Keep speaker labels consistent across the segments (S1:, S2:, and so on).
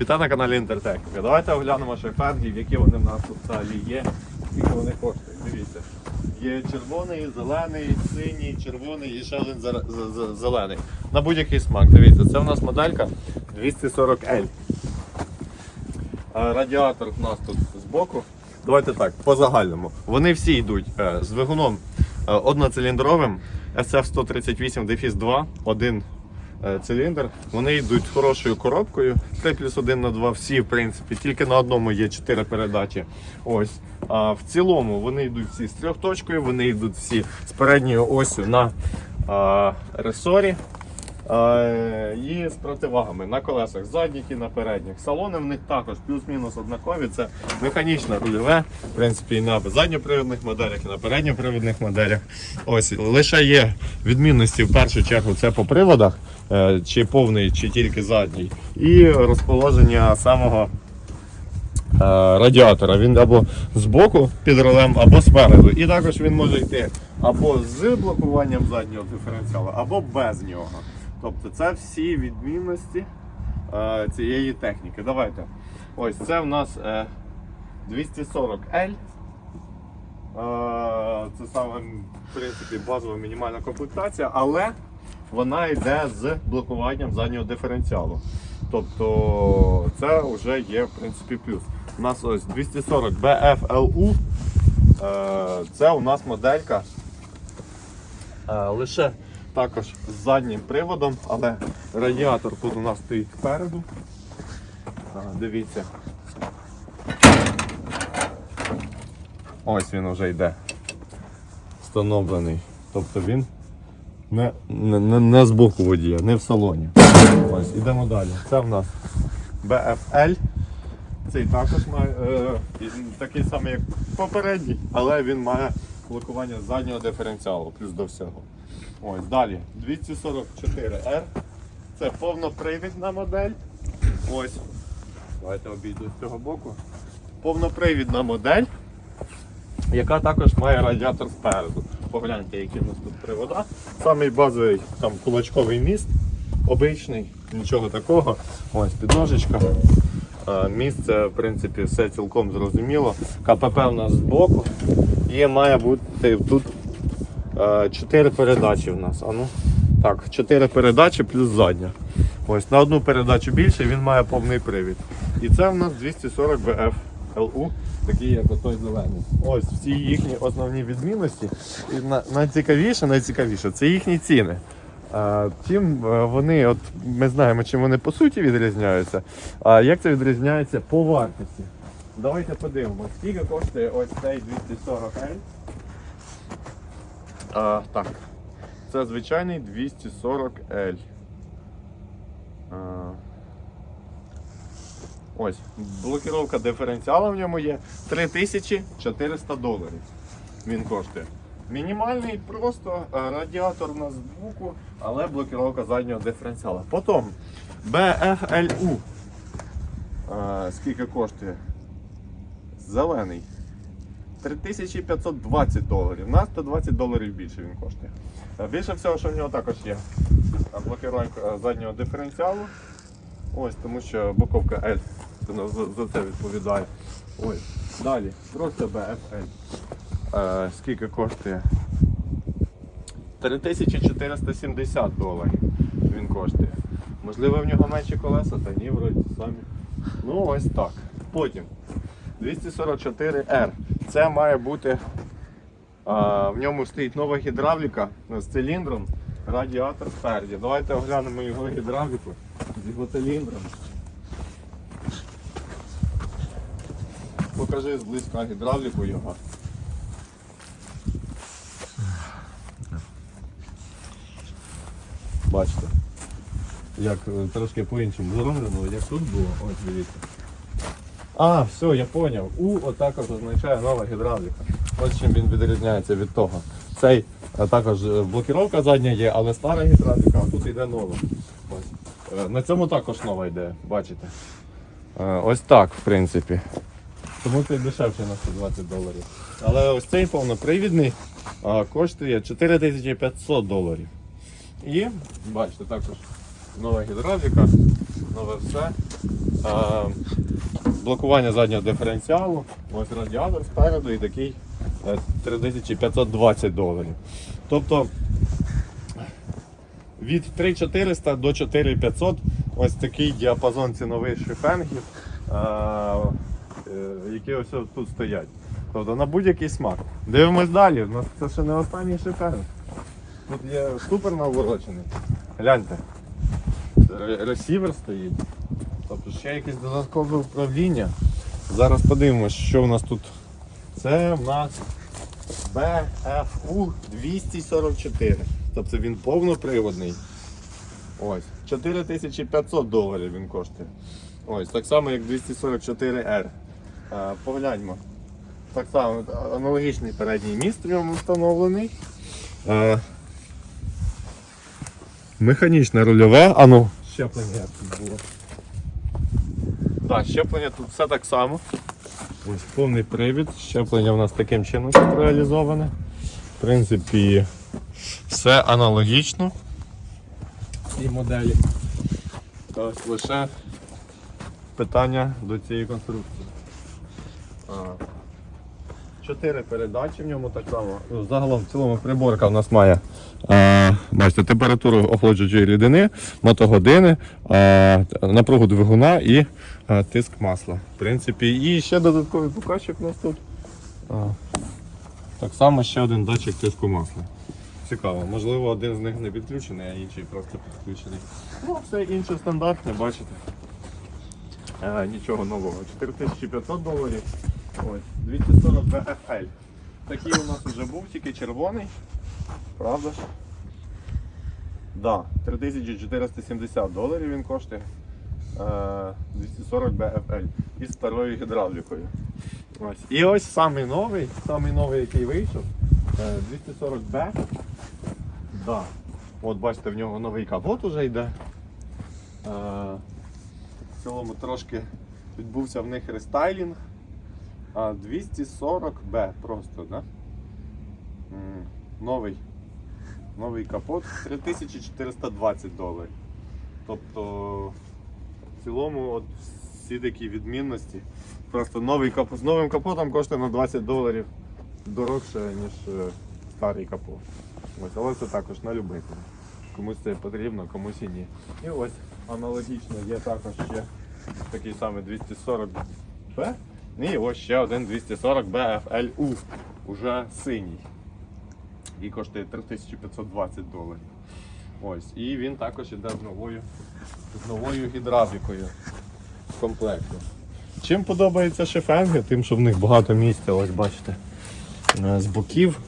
S1: Вітаю на каналі Інтертехніка. Давайте оглянемо шефергів, які вони в нас тут взагалі є, скільки вони коштують. Дивіться. Є червоний, зелений, синій, червоний і ще один зелений. На будь-який смак. Дивіться, це в нас моделька 240L. Радіатор в нас тут збоку. Давайте так, по загальному. Вони всі йдуть е, з двигуном е, одноциліндровим SF138 Дефіс 2, один е, циліндр. Вони йдуть хорошою коробкою. 3 плюс 1 на 2 всі, в принципі, тільки на одному є 4 передачі. Ось. А в цілому вони йдуть всі з трьохточкою, вони йдуть всі з передньою осю на а, ресорі. Е, І з противагами на колесах задніх і на передніх. Салони в них також плюс-мінус однакові. Це механічне рульове, в принципі, і на задньопривідних моделях, і на передньопривідних моделях. Ось лише є відмінності в першу чергу це по приводах, е, чи повний, чи тільки задній, і розположення самого. е, Радіатора він або з боку під рулем, або спереду. І також він може йти або з блокуванням заднього диференціалу, або без нього. Тобто це всі відмінності е, цієї техніки. Давайте. Ось це в нас е, 240L. Е, це саме в принципі базова мінімальна комплектація, але вона йде з блокуванням заднього диференціалу. Тобто це вже є в принципі плюс. У нас ось 240 BFLU. Е, Це у нас моделька е, лише також з заднім приводом, але радіатор тут у нас стоїть спереду. Дивіться. Ось він вже йде. Встановлений. Тобто він не, не, не, з боку водія, не в салоні. Ось, ідемо далі. Це в нас BFL. Цей також має е, такий самий, як попередній, але він має блокування заднього диференціалу, плюс до всього. Ось далі 244R. Це повнопривідна модель. Ось. Давайте обійду з цього боку. Повнопривідна модель, яка також має радіатор спереду. Погляньте, які в нас тут привода. Самий базовий там кулачковий міст, обичний, нічого такого. Ось підножечка. Е, Місце, в принципі, все цілком зрозуміло. КПП у нас збоку. І має бути тут 4 передачі в нас. А ну, так, 4 передачі плюс задня. Ось на одну передачу більше він має повний привід. І це в нас 240 BF LU, такий як отой зелений. Ось всі їхні основні відмінності. І на- найцікавіше, найцікавіше це їхні ціни. А, чим е, вони, от ми знаємо, чим вони по суті відрізняються. А як це відрізняється по вартості? Давайте подивимося, скільки коштує ось цей 240L. А, так. Це звичайний 240L. А, ось, блокировка диференціала в ньому є 3400 доларів. Він коштує. Мінімальний просто а, радіатор на звуку, але блокировка заднього диференціала. Потім BFLU. Скільки коштує? Зелений. 3520 доларів. На 120 доларів більше він коштує. Е, Більше всього, що в нього також є е, блокировка заднього диференціалу. Ось, тому що боковка L вона за, за це відповідає. Ось. Далі, просто BFL. Е, скільки коштує? 3470 доларів він коштує. Можливо, в нього менші колеса, та ні, вроді самі. Ну, ось так. Потім 244R. Це має бути. А, в ньому стоїть нова гідравліка з циліндром, радіатор спереді. Давайте оглянемо його гідравліку з його циліндром. Покажи зблизька гідравліку його. Бачите, як е, трошки по-іншому зроблено, як тут було, ось дивіться. А, все, я зрозумів. У отак от означає нова гідравліка. Ось чим він відрізняється від того. Цей е, також е, блокировка задня є, але стара гідравліка, а тут йде нова. Ось. На цьому також нова йде, бачите. Ось так, в принципі. Тому це дешевше на 120 доларів. Але ось цей повнопривідний коштує 4500 доларів. І бачите, також нова гідравліка, нове все. а, блокування заднього диференціалу, ось радіатор спереду і такий е, 3520 доларів. Тобто від 3400 до 4500 ось такий діапазон цінових шифенгів, е, які ось тут стоять. Тобто на будь-який смак. Дивимось далі. У нас це ще не останній шифенг. Тут є супер наворочений. Гляньте. Ре- Ресівер стоїть. Тобто ще якесь додаткове управління. Зараз подивимось, що в нас тут. Це в нас BFU 244. Тобто він повноприводний. Ось. 4500 доларів він коштує. Ось, так само як 244R. А, погляньмо. Так само аналогічний передній міст в ньому встановлений. Механічне рульове. А ну, щеплення тут було. Так, щеплення тут все так само. Ось повний привід. Щеплення у нас таким чином реалізоване. В принципі, все аналогічно. Ці моделі. Ось лише питання до цієї конструкції. А, Чотири передачі в ньому так само. Ну, Загалом в цілому приборка в нас має а, бачите, температуру охолоджуючої рідини, мотогодини, а, напругу двигуна і а, тиск масла. В принципі, і ще додатковий показчик у нас тут. А, так само ще один датчик тиску масла. Цікаво, можливо, один з них не підключений, а інший просто підключений. Ну, все інше стандартне, бачите. Е, нічого нового. 4500 доларів. Ось, 240 BFL. Такий у нас вже був, тільки червоний. Правда ж? Да, 3470 доларів він коштує. Е, 240 BFL із старою гідравлікою. Ось. І ось самий новий, самий новий, який вийшов. е, 240B. Да. От бачите, в нього новий капот уже йде. Е, в цілому трошки відбувся в них рестайлінг. А 240B просто, да? Новий. Новий капот 3420 доларів. Тобто в цілому от всі такі відмінності. Просто новий капот з новим капотом коштує на 20 доларів дорогше, ніж е, старий капот. Ось, але це також на любителя. Комусь це потрібно, комусь і ні. І ось аналогічно є також ще такий самий 240B. І ось ще один 240 BFLU, уже синій. І коштує 3520 доларів. Ось. І він також іде з новою, з новою гідравлікою в комплекту. Чим подобаються шифенги? Тим, що в них багато місця, ось бачите, е, з боків.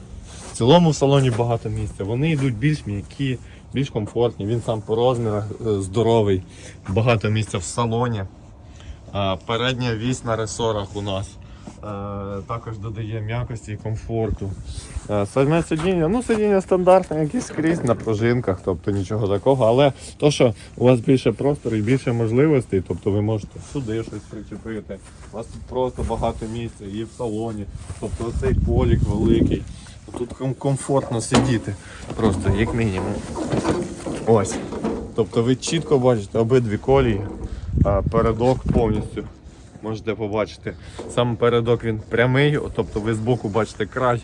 S1: В цілому в салоні багато місця. Вони йдуть більш м'які, більш комфортні. Він сам по розмірах е, здоровий, багато місця в салоні. А, Передня вісь на ресорах у нас е, також додає м'якості і комфорту. Е, Саме сидіння, ну сидіння стандартне, якісь скрізь на пружинках, тобто нічого такого. Але то, що у вас більше простору і більше можливостей, тобто ви можете сюди щось причепити. У вас тут просто багато місця і в салоні. Тобто цей полік великий. Тут комфортно сидіти, просто як мінімум. Ось. Тобто ви чітко бачите обидві колії, передок повністю можете побачити. Сам передок він прямий, тобто ви збоку бачите край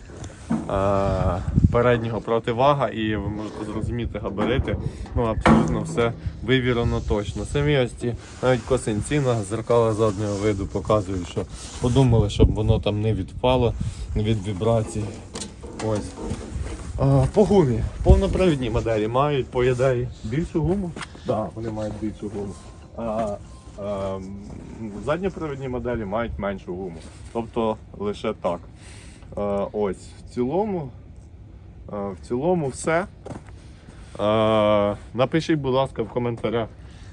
S1: переднього противага і ви можете зрозуміти габарити. Ну, абсолютно все вивірено точно. Самі ось ці навіть косинці на зеркала заднього виду показують, що подумали, щоб воно там не відпало від вібрацій. Ось. По гумі. Повнопривідні моделі мають по ідеї більшу гуму. Так, да, вони мають більшу гуму. А, задньопривідні моделі мають меншу гуму. Тобто лише так. Ось, в цілому, в цілому все. Напишіть, будь ласка, в коментарях,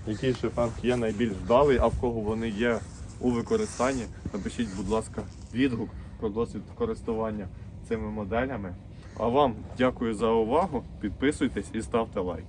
S1: який шифанг є найбільш вдалий, а в кого вони є у використанні. Напишіть, будь ласка, відгук про досвід користування цими моделями. А вам дякую за увагу. Підписуйтесь і ставте лайк.